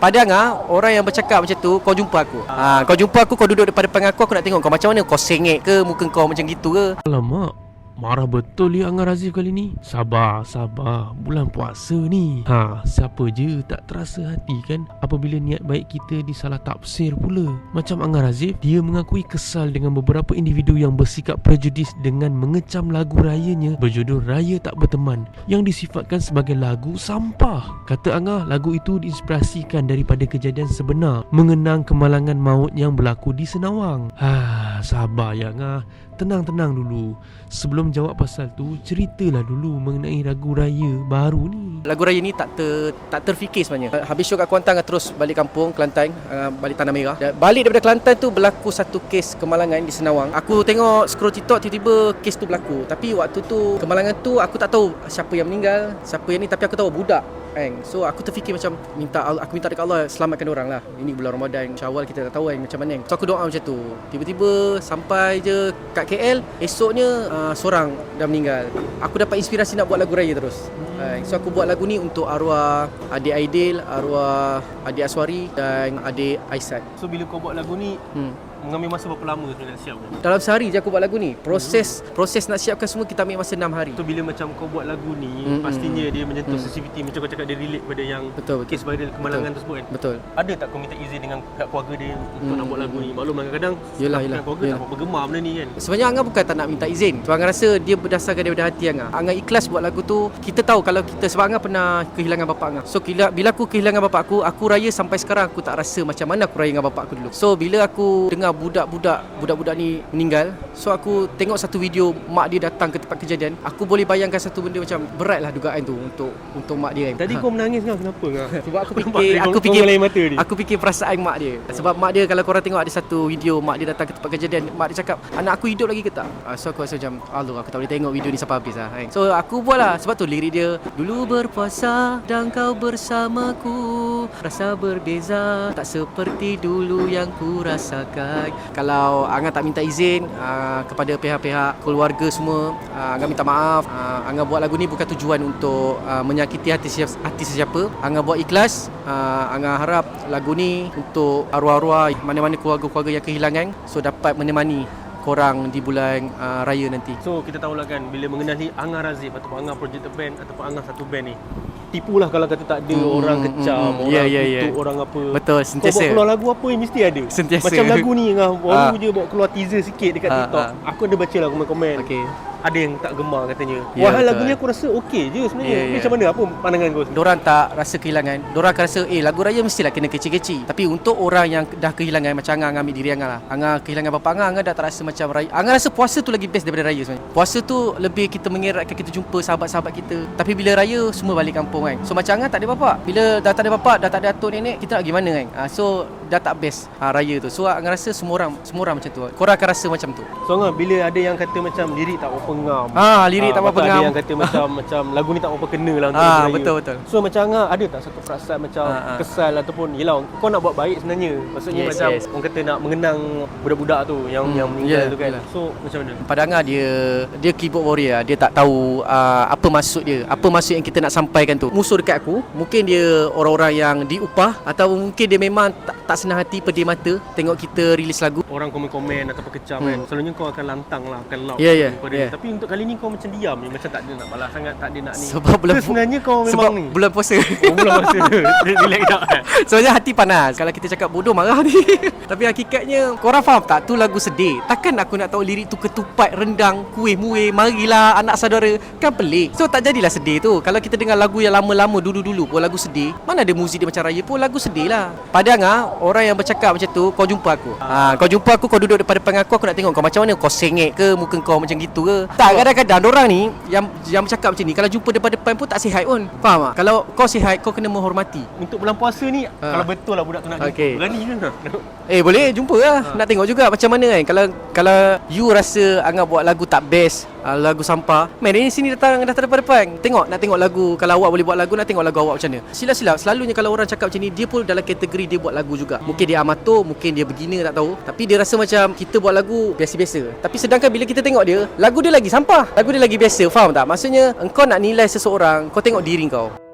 Pada Angah, orang yang bercakap macam tu, kau jumpa aku. Ha, kau jumpa aku, kau duduk depan-depan aku, aku nak tengok kau macam mana. Kau sengit ke, muka kau macam gitu ke. Alamak, marah betul ya Angah Razif kali ni. Sabar, sabar. Bulan puasa ni. Ha, siapa je tak terasa hati kan apabila niat baik kita disalah tafsir pula. Macam Angah Razif, dia mengakui kesal dengan beberapa individu yang bersikap prejudis dengan mengecam lagu rayanya berjudul Raya Tak Berteman yang disifatkan sebagai lagu sampah. Kata Angah, lagu itu diinspirasikan daripada kejadian sebenar mengenang kemalangan maut yang berlaku di Senawang. Ha, sabar ya Angah. Tenang-tenang dulu. Sebelum jawab pasal tu, ceritalah dulu mengenai lagu raya baru ni. Lagu raya ni tak ter, tak terfikir sebenarnya. Habis show kat Kuantan terus balik kampung Kelantan, uh, balik Tanah Merah. Dan balik daripada Kelantan tu berlaku satu kes kemalangan di Senawang. Aku tengok scroll TikTok tiba-tiba kes tu berlaku. Tapi waktu tu kemalangan tu aku tak tahu siapa yang meninggal, siapa yang ni tapi aku tahu budak. Kan? So aku terfikir macam minta aku minta dekat Allah selamatkan orang lah. Ini bulan Ramadan, Syawal kita tak tahu kan macam mana. So aku doa macam tu. Tiba-tiba sampai je kat KL, esoknya uh, seorang dah meninggal. Aku dapat inspirasi nak buat lagu raya terus. Hmm. So aku buat lagu ni untuk arwah adik Aidil, arwah adik Aswari dan adik Aisat. So bila kau buat lagu ni, Hmm. Mengambil masa berapa lama sebenarnya nak siap tu? Dalam sehari je aku buat lagu ni. Proses proses nak siapkan semua kita ambil masa 6 hari. So bila macam kau buat lagu ni, Mm, pastinya dia menyentuh Mm. sensitivity macam kau cakap dia relate pada yang Betul betul. kes viral kemalangan tersebut kan. Betul. Ada tak kau minta izin dengan pihak keluarga dia untuk Mm, nak buat lagu ni? Maklum lah kadang-kadang Yelah, pihak yelah, keluarga yelah. tak bergemar benda ni kan. Sebenarnya Angah bukan tak nak minta izin Sebab Angah rasa dia berdasarkan daripada hati Angah Angah ikhlas buat lagu tu Kita tahu kalau kita Sebab Angah pernah kehilangan bapak Angah So bila, bila aku kehilangan bapak aku Aku raya sampai sekarang Aku tak rasa macam mana aku raya dengan bapak aku dulu So bila aku dengar budak-budak Budak-budak ni meninggal So aku tengok satu video Mak dia datang ke tempat kejadian Aku boleh bayangkan satu benda macam Berat lah dugaan tu Untuk untuk mak dia kan Tadi Ha. kau menangis kau kenapa? Sebab aku fikir Aku fikir mata ni. Aku fikir perasaan mak dia Sebab mak dia Kalau korang tengok ada satu video Mak dia datang ke tempat kejadian Mak dia cakap Anak aku hidup lagi ke tak Ah, So aku rasa macam Allah aku tak boleh tengok video ni sampai habis lah kan? So aku buat lah Sebab tu lirik dia Dulu berpuasa Dan kau bersamaku Rasa berbeza Tak seperti dulu yang ku rasakan Kalau Angah tak minta izin ah, Kepada pihak-pihak keluarga semua ah, Angah minta maaf Ah, Angah buat lagu ni bukan tujuan untuk ah, Menyakiti hati, hati sesiapa Angah buat ikhlas uh, Angah harap lagu ni untuk arwah-arwah mana-mana keluarga-keluarga yang kehilangan so dapat menemani korang di bulan uh, raya nanti. So kita tahulah kan bila mengenali Angah Razif ataupun Angah Project Band ataupun Angah satu band ni. Tipulah kalau kata tak ada Hmm, orang hmm, kecam, hmm, orang ya, ya. kutuk, orang apa. Betul, Kau sentiasa. buat keluar lagu apa yang mesti ada. Sentiasa. Macam lagu ni baru Ah. je bawa keluar teaser sikit dekat Ah, TikTok. ah. Aku ada baca lah komen-komen. Okey. Ada yang tak gemar katanya. Ya, Wahai betul. lagu ni aku rasa okey je sebenarnya. Ya, Tapi ya. Macam mana? Apa pandangan kau? Diorang tak rasa kehilangan Diorang akan rasa Eh lagu raya mestilah kena kecil-kecil Tapi untuk orang yang dah kehilangan Macam Angah Angah ambil diri Angah lah Angah kehilangan bapa Angah Angah dah tak rasa macam raya Angah rasa puasa tu lagi best daripada raya sebenarnya Puasa tu lebih kita mengeratkan Kita jumpa sahabat-sahabat kita Tapi bila raya Semua balik kampung kan So macam Angah tak ada bapa Bila dah tak ada bapa Dah tak ada atuk nenek Kita nak pergi mana kan ha, So dah tak best ha, raya tu So Angah rasa semua orang Semua orang macam tu Korang akan rasa macam tu So Angah bila ada yang kata macam lirik tak apa ngam. Ah, lirik tak lepas apa tu Ada yang kata macam macam lagu ni tak apa kena lah untuk lagu raya. betul, betul. So macam Angah ada tak satu perasaan macam Ah, ah. kesal ataupun yelah kau nak buat baik sebenarnya. Maksudnya Yes, macam yes. orang kata nak mengenang budak-budak tu yang Hmm, yang meninggal yeah, tu kan. yelah. So macam mana? Pada Angah dia dia keyboard warrior dia tak tahu uh, apa maksud dia apa maksud yang kita nak sampaikan tu musuh dekat aku mungkin dia orang-orang yang diupah atau mungkin dia memang tak, tak senang hati pedih mata tengok kita rilis lagu Orang komen-komen ataupun kecam Hmm. kan. Selalunya kau akan lantang lah, akan loud kepada ya. dia. Tapi untuk kali ni kau macam diam ni, macam tak ada nak balas sangat, tak ada nak ni. sebab bulan So, sebenarnya kau memang sebab ni. bulan puasa Oh, bulan masa Relax tak kan? Sebenarnya hati panas Kalau kita cakap bodoh marah ni Tapi hakikatnya Korang faham tak Tu lagu sedih Takkan aku nak tahu lirik tu Ketupat, rendang, kuih, muih Marilah anak saudara Kan pelik So tak jadilah sedih tu Kalau kita dengar lagu yang lama-lama Dulu-dulu pun lagu sedih Mana ada muzik dia macam raya pun Lagu sedih lah Pada Angah Orang yang bercakap macam tu Kau jumpa aku ha, Kau jumpa aku Kau duduk depan-depan aku Aku nak tengok kau macam mana Kau sengit ke Muka kau macam gitu ke Tak kadang-kadang Orang ni Yang yang bercakap macam ni Kalau jumpa depan-depan pun Tak sihat pun Faham tak Kalau kau sihat Kau kena menghormati Untuk bulan puasa ni, Ah. kalau betul lah budak tu nak jumpa, Okey. berani ke? Eh boleh jumpa lah Ha. Nak tengok juga macam mana kan Kalau kalau you rasa Angah buat lagu tak best uh, Lagu sampah. Man ini sini datang Datang depan-depan Tengok nak tengok lagu Kalau awak boleh buat lagu Nak tengok lagu awak macam mana. Silap-silap Selalunya kalau orang cakap macam ni Dia pun dalam kategori Dia buat lagu juga. Mungkin dia amatur Mungkin dia beginner tak tahu. Tapi dia rasa macam Kita buat lagu Biasa-biasa. Tapi sedangkan bila kita tengok dia Lagu dia lagi sampah. Lagu dia lagi biasa Faham tak? Maksudnya Engkau nak nilai seseorang Kau tengok diri kau